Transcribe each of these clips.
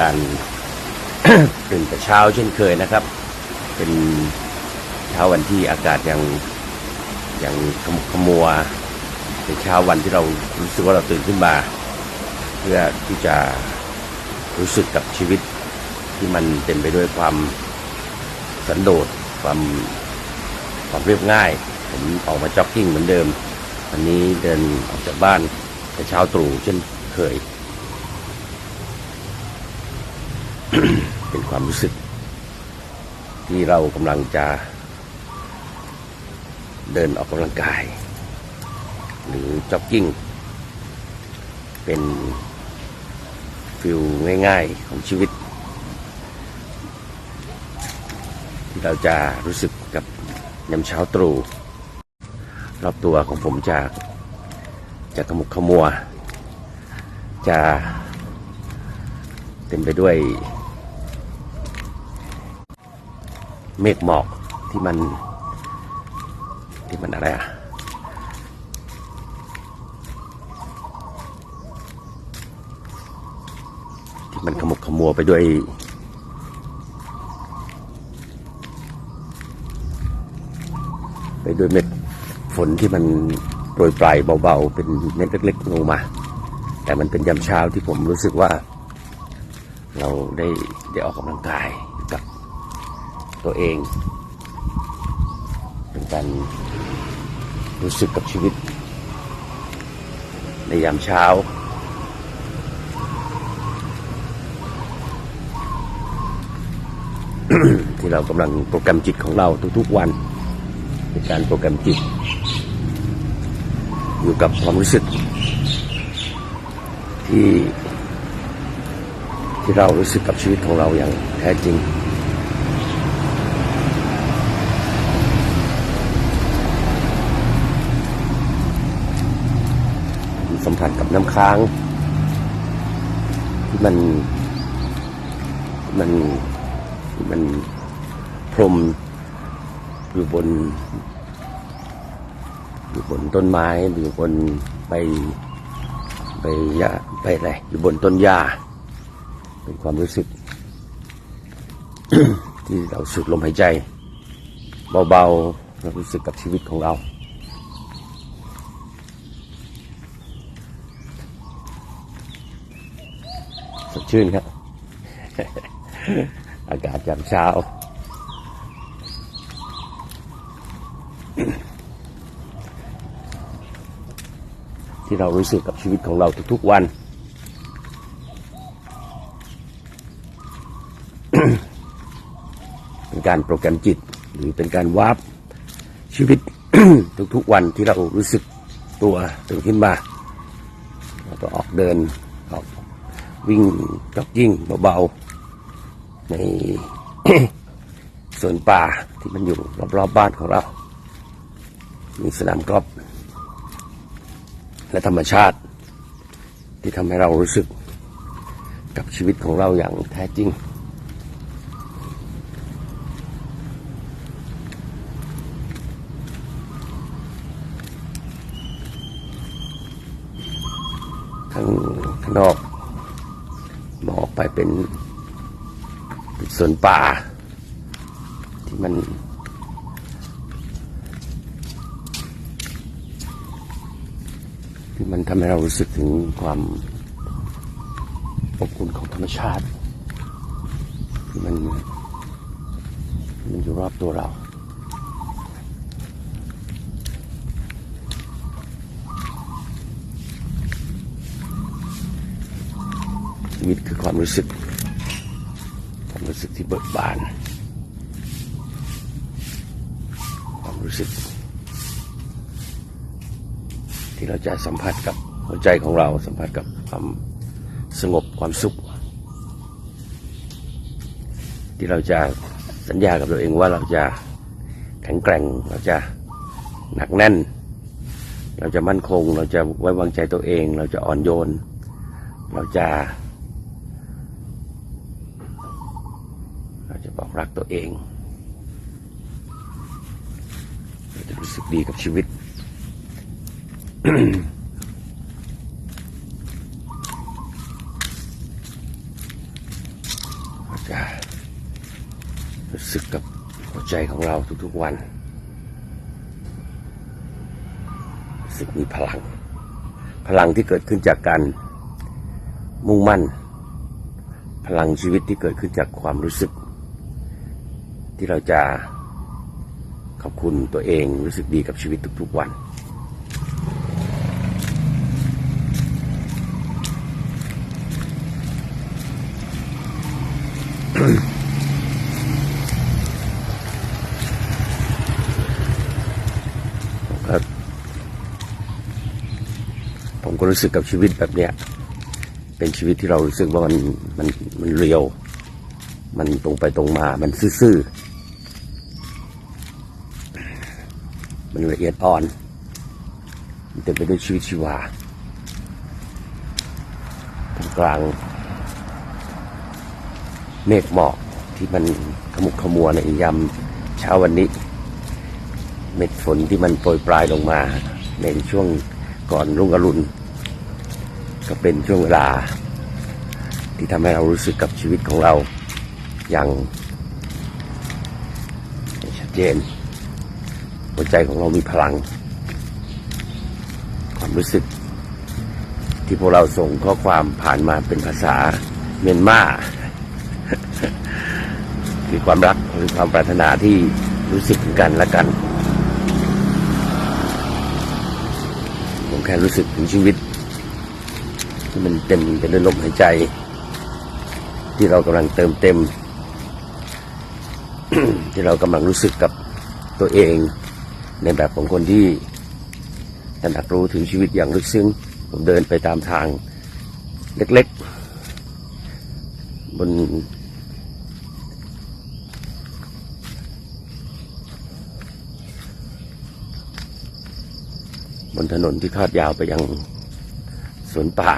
ดีครับเป็นการตื่นแต่เช้าเช่นเคยนะครับ เป็นเช้าวันที่อากาศยังยังขมุกขมัวเป็นเช้าวันที่เรารู้สึกว่าเราตื่นขึ้นมา เพื่อที่จะรู้สึกกับชีวิตที่มันเต็มไปด้วยความสันโดษความความเรียบง่าย ผมออกมาจ็อกกิ้งเหมือนเดิม วันนี้เดินออกจากบ้านแต่เช้าตรู่เช่นเคย เป็นความรู้สึก ที่เรากำลังจะ เดินออกกำลังกาย หรือจ็อกกิ้ง เป็นฟิลง่ายๆของชีวิต ที่เราจะรู้สึกกับยามเช้าตรู่รอบตัวของผมจะจะขมุกขมัว จะเต็มไปด้วย เมฆหมอกที่มัน ที่มันอะไรอะที่มันขมุกขมัวไปด้วยไปด้วยเม็ดฝนที่มันโปรยปลายเบาๆ เป็นเม็ดเล็กๆลงมา แต่มันเป็นยามเช้าที่ผมรู้สึกว่า เราได้ได้ออกกำลังกาย ตัวเอง เป็นการรู้สึกกับชีวิต ในยามเช้า ที่เรากำลังโปรแกรมจิตของเราทุกๆวันเป็นการโปรแกรมจิต อยู่กับความรู้สึก ที่ที่เรารู้สึกกับชีวิตของเราอย่างแท้จริง สัมผัสกับ น้ำค้าง ที่มัน มันมันพรมอยู่บน อยู่บนต้นไม้อยู่บนใบใบหญ้าใบอะไรอยู่บนต้นหญ้าเป็นความรู้สึก ที่เราสูดลมหายใจ เบาๆเรารู้สึกกับชีวิตของเรา ชื่นครับ อากาศยามเช้า ที่เรารู้สึกกับชีวิตของเราทุกๆวันเป็นการโปรแกรมจิตหรือเป็นการวาร์ปชีวิตทุกๆวันที่เรารู้สึกตัวตื่นขึ้นมาแล้วก็ออกเดิน วิ่งจอกกิ้งเบาๆ ในสวนป่าที่มันอยู่รอบๆบ้านของเรา มีสนามกอล์ฟและธรรมชาติ ที่ทำให้เรารู้สึกกับชีวิตของเราอย่างแท้จริงข้งข้างนอก มองออกไปเป็นเป็นสวนป่า ที่มัน ที่มันทำให้เรารู้สึกถึงความอบอุ่นของธรรมชาติ ที่มัน มันอยู่รอบตัวเรา ชีวิตคือความรู้สึก ความรู้สึกที่เบิกบาน ความรู้สึก ที่เราจะสัมผัสกับหัวใจของเราสัมผัสกับความสงบความสุข ที่เราจะสัญญากับตัวเองว่าเราจะแข็งแกร่งเราจะหนักแน่น เราจะมั่นคง เราจะไว้วางใจตัวเอง เราจะอ่อนโยน เราจะ รักตัวเองจะรู้สึกดีกับชีวิต จะรู้สึกกับหัวใจของเราทุกๆวันรู้สึกมีพลัง พลังที่เกิดขึ้นจากการมุ่งมั่น พลังชีวิตที่เกิดขึ้นจากความรู้สึก ที่เราจะขอบคุณตัวเองรู้สึกดีกับชีวิตทุกๆวันครับผมก็รู้สึกกับชีวิตแบบเนี้ย เป็นชีวิตที่เรารู้สึกว่ามันมันมันเรียว มันตรงไปตรงมา มันซื่อๆันละเอียดอ่อนเต็มไปด้วยชีวิตชีวาท่ามกลางเมฆหมอกที่มันขมุกขมัวในยามเช้าวันนี้ เม็ดฝนที่มันโปรยปลายลงมา ในช่วงก่อนรุ่งอรุณก็เป็นช่วงเวลา ที่ทำให้เรารู้สึกกับชีวิตของเราอย่างชัดเจน หัวใจของเรามีพลัง ความรู้สึก ที่พวกเราส่งข้อความผ่านมาเป็นภาษาเมียนมาคือความรักหรือความปรารถนาที่รู้สึกถึงกันและกัน ผมแค่รู้สึกถึงชีวิต ที่มันเต็มไปด้วยลมหายใจ ที่เรากำลังเติมเต็ม ที่เรากำลังรู้สึกกับตัวเอง ในแบบของคนที่ตระหนักรู้ถึงชีวิตอย่างลึกซึ้ง ผมเดินไปตามทางเล็กๆ บน บนถนนที่ทอดยาวไปยังสวนป่า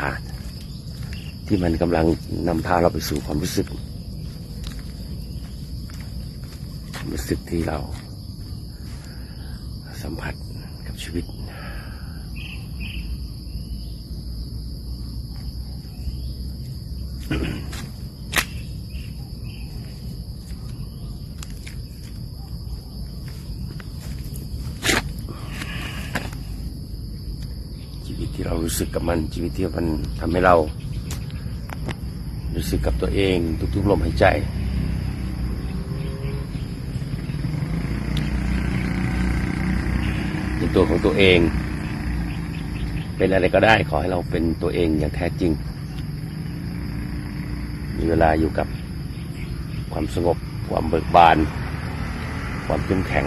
ที่มันกำลังนำพาเราไปสู่ความรู้สึก ความรู้สึกที่เรา สัมผัสกับชีวิต ชีวิตที่เรารู้สึกกับมัน ชีวิตที่มันทำให้เรา รู้สึกกับตัวเอง ทุกๆลมหายใจ เป็น ตัวของตัวเอง เป็นอะไรก็ได้ขอให้เราเป็นตัวเองอย่างแท้จริง มีเวลาอยู่กับความสงบ ความเบิกบาน ความเข้มแข็ง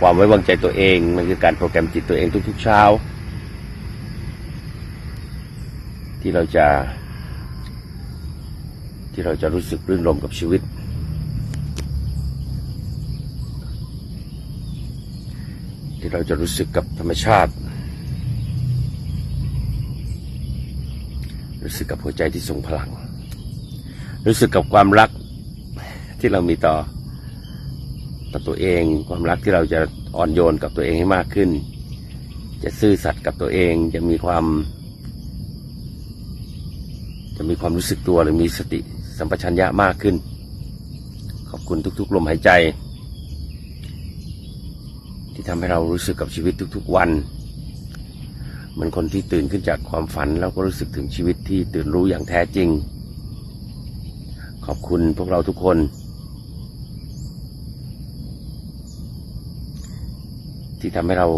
ความไว้วางใจตัวเอง มันคือการโปรแกรมจิตตัวเองทุกๆเช้า ที่เราจะ ที่เราจะรู้สึกรื่นรมกับชีวิต ที่เราจะรู้สึกกับธรรมชาติ รู้สึกกับหัวใจที่ทรงพลัง รู้สึกกับความรักที่เรามีต่อต่อตัวเอง ความรักที่เราจะอ่อนโยนกับตัวเองให้มากขึ้น จะซื่อสัตย์กับตัวเองจะมีความ จะมีความรู้สึกตัวหรือมีสติสัมปชัญญะมากขึ้น ขอบคุณทุก ๆ ลมหายใจ ที่ทำให้เรารู้สึกกับชีวิตทุกๆวันเหมือนคนที่ตื่นขึ้นจากความฝันแล้วก็รู้สึกถึงชีวิตที่ตื่นรู้อย่างแท้จริง ขอบคุณพวกเราทุกคน ที่ทำให้เรา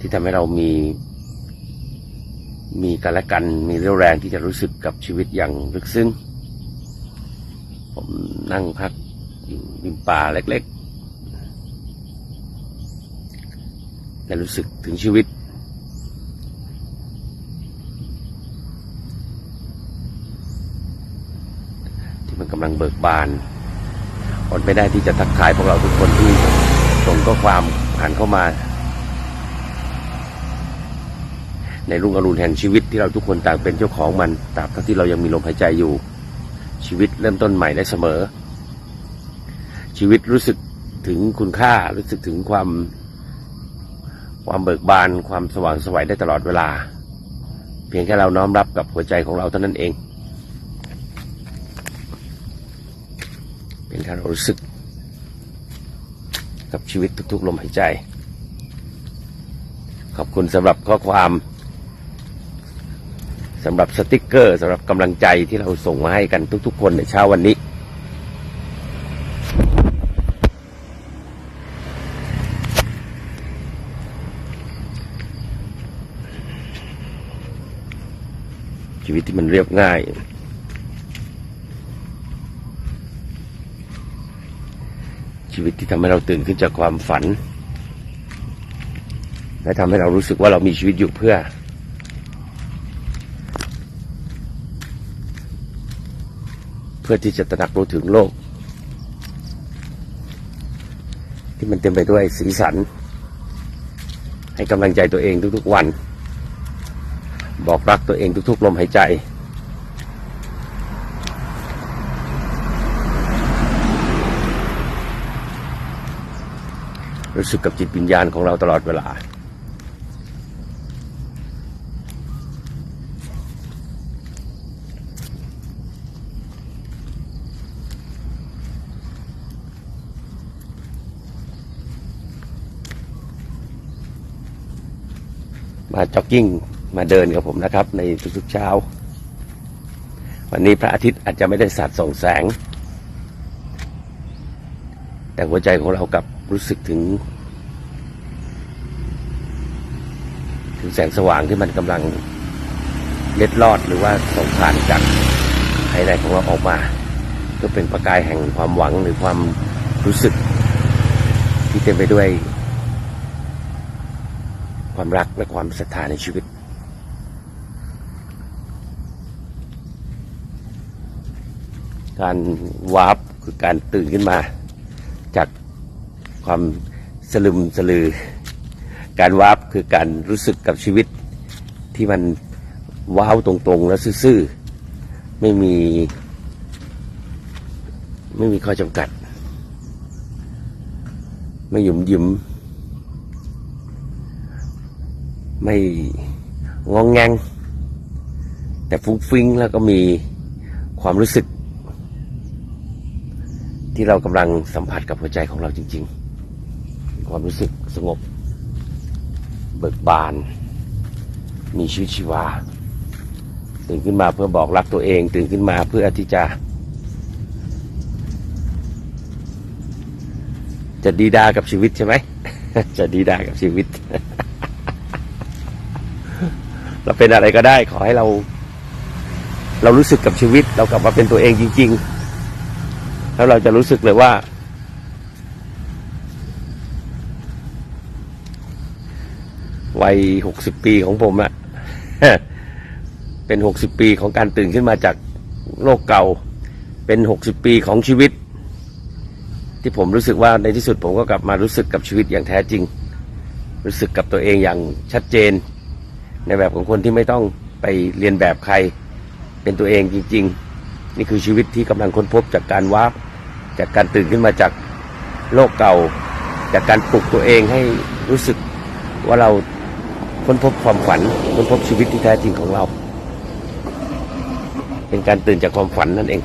ที่ทำให้เรามี มีกันและกันมีเรี่ยวแรงที่จะรู้สึกกับชีวิตอย่างลึกซึ้งผมนั่งพักอยู่ริมป่าเล็ก ๆและรู้สึกถึงชีวิต ที่มันกำลังเบิกบานอดไม่ได้ที่จะทักทายพวกเราทุกคนที่ส่งข้อความผ่านเข้ามา ในรุ่งอรุณแห่งชีวิตที่เราทุกคนต่างเป็นเจ้าของมันตราบเท่าที่เรายังมีลมหายใจอยู่ ชีวิตเริ่มต้นใหม่ได้เสมอ ชีวิตรู้สึกถึงคุณค่ารู้สึกถึงความ ความเบิกบานความสว่างสวัยได้ตลอดเวลา เพียงแค่เราน้อมรับกับหัวใจของเราเท่านั้นเอง เป็นการรู้สึกกับชีวิตทุกๆลมหายใจ ขอบคุณสำหรับข้อความสำหรับสติกเกอร์สำหรับกำลังใจที่เราส่งมาให้กันทุกๆ คนในเช้าวันนี้ วิตที่มันเรียบง่าย ชีวิตที่ทำให้เราตื่นขึ้นจากความฝัน และทำให้เรารู้สึกว่าเรามีชีวิตอยู่เพื่อ เพื่อที่จะตระหนักรู้ถึงโลก ที่มันเต็มไปด้วยสีสัน ให้กำลังใจตัวเองทุกๆวัน บอกรักตัวเองทุกๆลมหายใจ รู้สึกกับจิตวิญญาณของเราตลอดเวลา มาจ็อกกิ้ง มาเดินกับผมนะครับ ในทุกๆเช้า วันนี้พระอาทิตย์อาจจะไม่ได้สัดส่องแสง แต่หัวใจของเรากับรู้สึกถึง ถึงแสงสว่างที่มันกำลังเล็ดลอดหรือว่าส่องผ่านจากภายในของเราออกมาเพื่อเป็นประกายแห่งความหวังหรือความรู้สึก ที่เต็มไปด้วย ความรักและความศรัทธาในชีวิต การวาร์ปคือการตื่นขึ้นมา จากความสลึมสลือ การวาร์ปคือการรู้สึกกับชีวิตที่มันว้าวตรงๆ และซื่อๆ ไม่มี ไม่มีข้อจำกัด ไม่หยุมหยิม ไม่งองแงงแต่ฟุ้งฟิ้งแล้วก็มีความรู้สึก ที่เรากำลังสัมผัสกับหัวใจของเราจริง ๆ ความรู้สึกสงบ เบิกบาน มีชีวิตชีวา ตื่นขึ้นมาเพื่อบอกรักตัวเอง ตื่นขึ้นมาเพื่อที่จะ จะดีดากับชีวิตใช่ไหม จะดีดากับชีวิต เราเป็นอะไรก็ได้ขอให้เรา เรารู้สึกกับชีวิต เรากลับมาเป็นตัวเองจริง ๆ แล้วเราจะรู้สึกเลยว่า วัยหกสิบปีของผมอะเป็นหกสิบปีของการตื่นขึ้นมาจากโลกเก่า เป็นหกสิบปีของชีวิต ที่ผมรู้สึกว่าในที่สุดผมก็กลับมารู้สึกกับชีวิตอย่างแท้จริง รู้สึกกับตัวเองอย่างชัดเจน ในแบบของคนที่ไม่ต้องไปเรียนแบบใคร เป็นตัวเองจริง ๆ นี่คือชีวิตที่กำลังค้นพบจากการวาร์ปจากการตื่นขึ้นมาจากโลกเก่า จากการปลุกตัวเองให้รู้สึกว่าเราค้นพบความฝันค้นพบชีวิตที่แท้จริงของเรา เป็นการตื่นจากความฝันนั่นเอง ข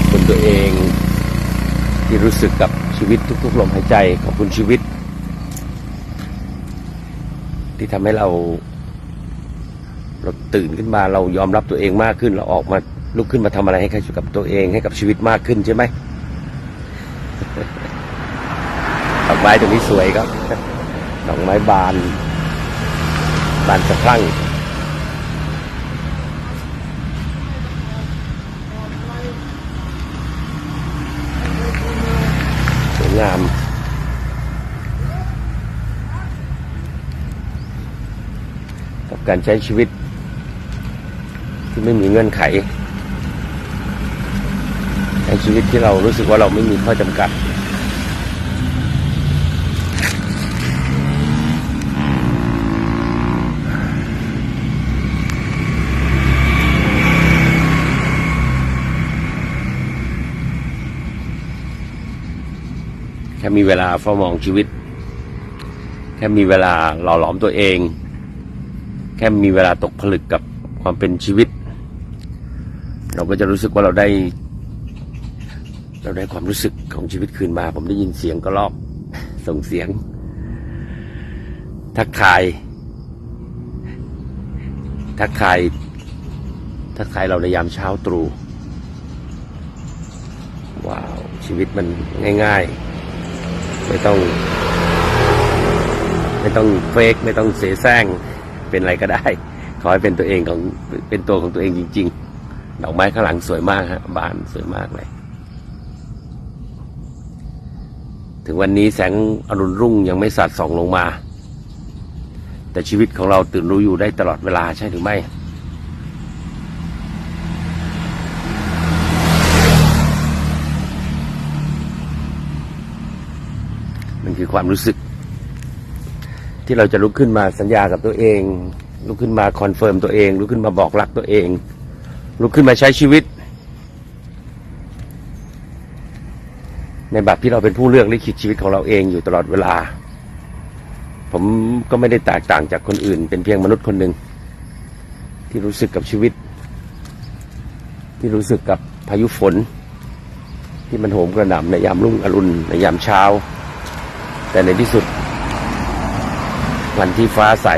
อบคุณตัวเองที่รู้สึกกับชีวิตทุกๆลมหาย ใจขอบคุณชีวิต ที่ทำให้เรา เราตื่นขึ้นมาเรายอมรับตัวเองมากขึ้น เราออกมาลุกขึ้นมาทำอะไรให้กับตัวเองให้กับชีวิตมากขึ้นใช่ไหมดอกไม้ตรงนี้สวยครับดอกไม้บาน บานสะพรั่งสวยงาม การใช้ชีวิต ที่ไม่มีเงื่อนไขในชีวิตที่เรารู้สึกว่าเราไม่มีข้อจำกัด แค่มีเวลาเฝ้ามองชีวิต แค่มีเวลาหล่อหลอมตัวเอง แค่มีเวลาตกผลึกกับความเป็นชีวิต เราก็จะรู้สึกว่าเราได้ เราได้ความรู้สึกของชีวิตคืนมา ผมได้ยินเสียงก็รอบส่งเสียง ทักทาย ทักทาย ทักทายเราในยามเช้าตรู่ว้าว ชีวิตมันง่าย ๆ ไม่ต้อง ไม่ต้องเฟกไม่ต้องเสแสร้ง เป็นอะไรก็ได้ ขอให้เป็นตัวเองของเป็นตัวของตัวเองจริง ๆ ดอกไม้ข้างหลังสวยมากฮะบานสวยมากเลย ถึงวันนี้แสงอรุณรุ่งยังไม่สาดส่องลงมา แต่ชีวิตของเราตื่นรู้อยู่ได้ตลอดเวลาใช่หรือไม่มันคือความรู้สึก ที่เราจะลุกขึ้นมาสัญญากับตัวเอง ลุกขึ้นมาคอนเฟิร์มตัวเอง ลุกขึ้นมาบอกรักตัวเอง ลุกขึ้นมาใช้ชีวิต ในแบบที่เราเป็นผู้เลือกลิขิตชีวิตของเราเองอยู่ตลอดเวลา ผมก็ไม่ได้แตกต่างจากคนอื่น เป็นเพียงมนุษย์คนหนึ่งที่รู้สึกกับชีวิต ที่รู้สึกกับพายุฝน ที่มันโหมกระหน่ำในยามรุ่งอรุณในยามเช้า แต่ในที่สุด วันที่ฟ้าใส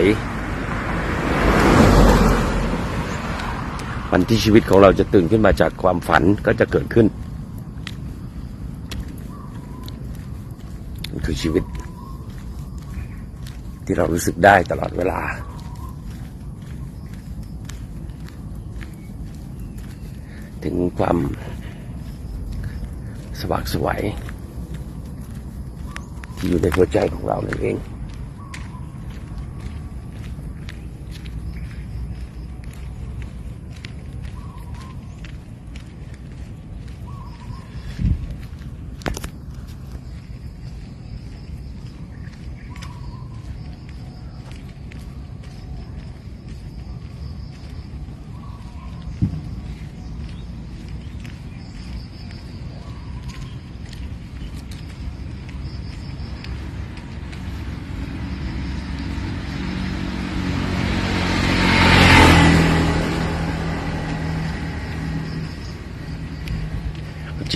วันที่ชีวิตของเราจะตื่นขึ้นมาจากความฝันก็จะเกิดขึ้นมันคือชีวิต ที่เรารู้สึกได้ตลอดเวลา ถึงความสว่างไสวยที่อยู่ในหัวใจของเรานั่นเอง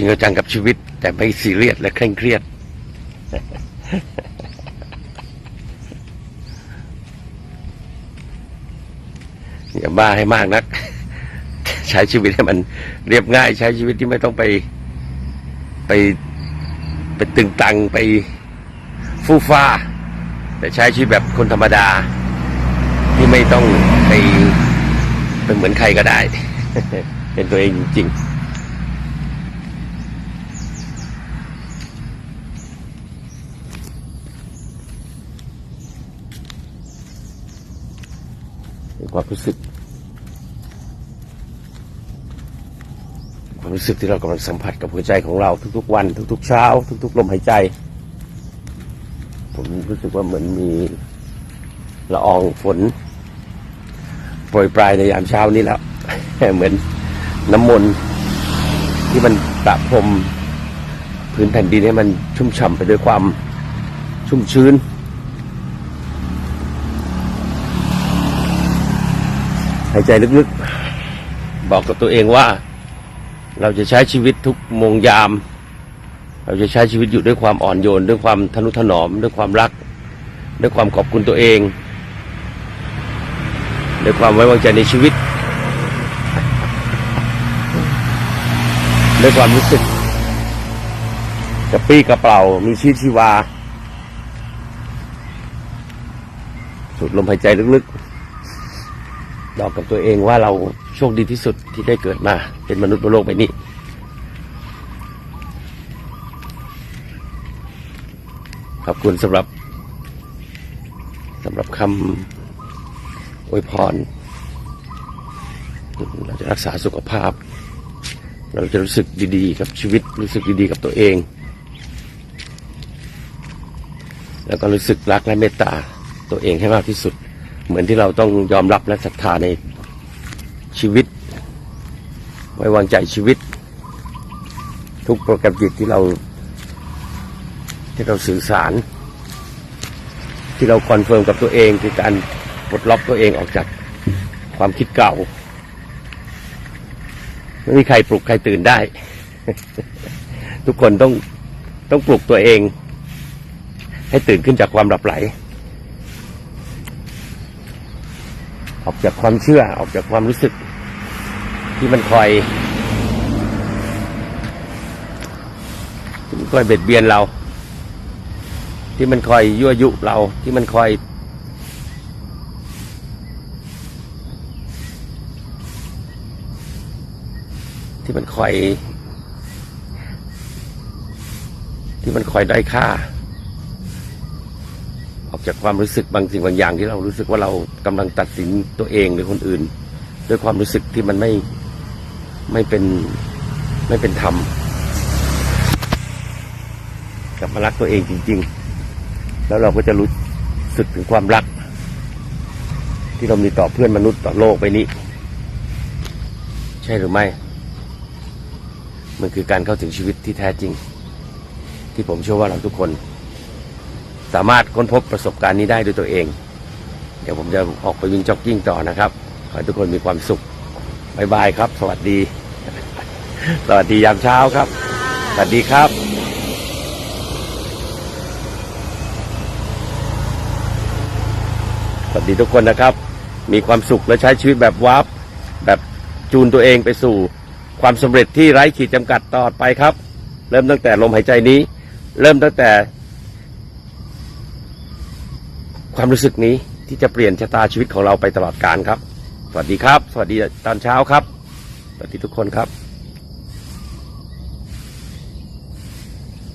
งจังกับชีวิต แต่ไม่ซีเรียสและเคร่งเครียด อย่าบ้าให้มากนัก ใช้ชีวิตให้มันเรียบง่าย ใช้ชีวิตที่ไม่ต้องไป ไปไปตึงตังไปฟู่ฟ้า แต่ใช้ชีวิตแบบคนธรรมดา ที่ไม่ต้องไปเป็นเหมือนใครก็ได้ เป็นตัวเองจริงๆ ความรู้สึก ความรู้สึกที่เรากำลังสัมผัสกับหัวใจของเราทุกๆ วัน ทุกๆ เช้า ทุก ๆ ลมหายใจ ผมรู้สึกว่าเหมือนมีละอองฝนโปรยปลายในยามเช้านี้แล้วเหมือนน้ำมนต์ที่มันประพรมพื้นแผ่นดินให้มันชุ่มฉ่ำไปด้วยความชุ่มชื้น หายใจลึกๆ บอกกับตัวเองว่า เราจะใช้ชีวิตทุกโมงยาม เราจะใช้ชีวิตอยู่ด้วยความอ่อนโยน ด้วยความทนุถนอม ด้วยความรัก ด้วยความขอบคุณตัวเอง ด้วยความไว้วางใจในชีวิต ด้วยความรู้สึกกระปี้กระเปร่ามีชีวิตชีวาสูดลมหายใจลึกๆ บอกกับตัวเองว่าเราโชคดีที่สุดที่ได้เกิดมาเป็นมนุษย์บนโลกใบนี้ ขอบคุณสำหรับสำหรับคำอวยพร เราจะรักษาสุขภาพ เราจะรู้สึกดีๆ กับชีวิตรู้สึกดีๆ กับตัวเอง แล้วก็รู้สึกรักและเมตตาตัวเองให้มากที่สุด เหมือนที่เราต้องยอมรับและศรัทธาในชีวิต ไว้วางใจชีวิต ทุกโปรแกรมจิตที่เรา ที่เราสื่อสาร ที่เราคอนเฟิร์มกับตัวเองคือการปลดล็อกตัวเองออกจากความคิดเก่าไม่มีใครปลุกใครตื่นได้ ทุกคนต้องต้องปลุกตัวเอง ให้ตื่นขึ้นจากความหลับไหล ออกจากความเชื่อออกจากความรู้สึก ที่มันคอยที่มันคอยเบียดเบียนเรา ที่มันคอยยั่วยุเราที่มันคอย ที่มันคอย ที่มันคอยได้อยค่า ออกจากความรู้สึกบางสิ่งบางอย่างที่เรารู้สึกว่าเรากำลังตัดสินตัวเองหรือคนอื่น ด้วยความรู้สึกที่มันไม่ไม่เป็นไม่เป็นธรรมกลับมารักตัวเองจริง ๆ แล้วเราก็จะรู้สึกถึงความรัก ที่เรามีต่อเพื่อนมนุษย์ต่อโลกไปนี้ ใช่หรือไม่ มันคือการเข้าถึงชีวิตที่แท้จริง ที่ผมเชื่อว่าเราทุกคน สามารถค้นพบประสบการณ์นี้ได้ด้วยตัวเอง เดี๋ยวผมจะออกไปวิ่งจ็อกกิ้งต่อนะครับ ขอให้ทุกคนมีความสุขบายบายครับ สวัสดี สวัสดียามเช้าครับ สวัสดีครับสวัสดีทุกคนนะครับ มีความสุขและใช้ชีวิตแบบวาร์ปแบบจูนตัวเองไปสู่ ความสำเร็จที่ไร้ขีดจำกัดตลอไปครับ เริ่มตั้งแต่ลมหายใจนี้ เริ่มตั้งแต่ ความรู้สึกนี้ที่จะเปลี่ยนชะตาชีวิตของเราไปตลอดกาลครับ สวัสดีครับ สวัสดีตอนเช้าครับ สวัสดีทุกคนครับ